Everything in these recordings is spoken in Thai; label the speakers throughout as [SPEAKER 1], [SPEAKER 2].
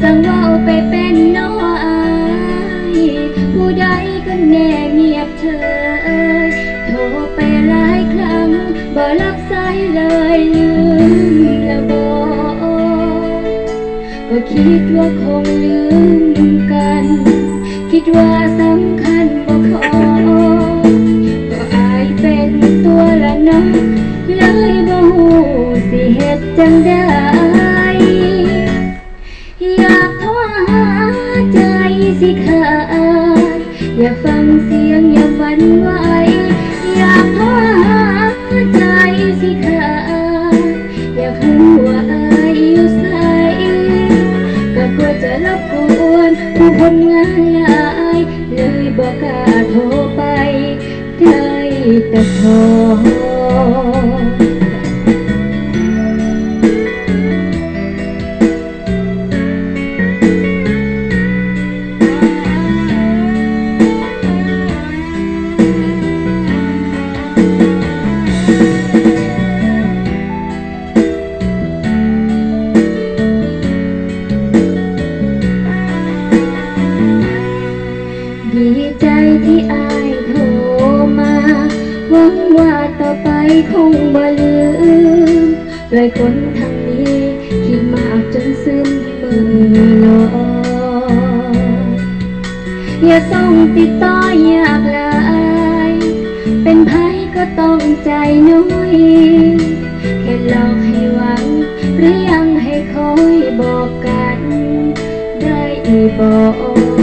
[SPEAKER 1] สั่งว่าไปเป็นน้ออายผู้ใดก็แน่เงียบเฉยโทรไปหลายครั้งบ่รับสายเลยลืมแล้วบ่ก็คิดว่าคงลืมกัน คิดว่าสำคัญบ่พอก็อายเป็นตัวละน้องเลยบ่ฮู้สิเฮ็ดจังได้ อยากฟังเสียงอย่าหวันไหวอยากโทรหาใจสิขาดอยากรู้ว่าอายอยู่ไสก็กลัวจะรบกวนผู้คนงานหลายเลยบอกกล้าโทรไปได้แต่โท หวังว่าต่อไปคงบ่ลืมปล่อยคนทางนี้คิดมากจนซึมมือลอยอย่าส่งติดต่ออยากลายเป็นไผก็ต้องใจน้อยแค่หลอกให้หวัง หรือยังให้คอยบอกกัน ได้อีบอก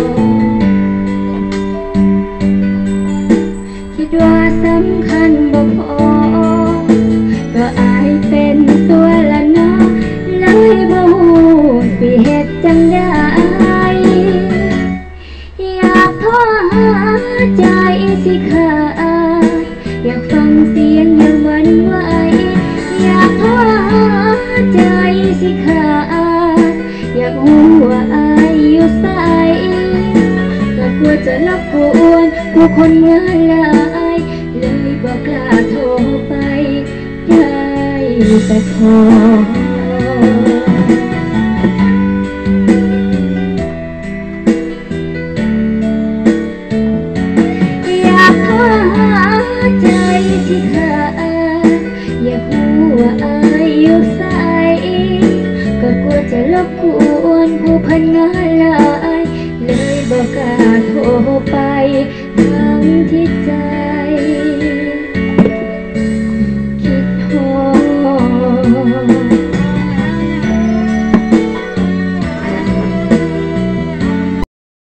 [SPEAKER 1] อายอยู่ไสก็กลัวจะรบกวนผู้คนงานหลายเลยบอกกล้าโทรไปได้แต่ขออ อนผู้พันงานลายเลยบอกกาโทรไปทั้งที่ใจ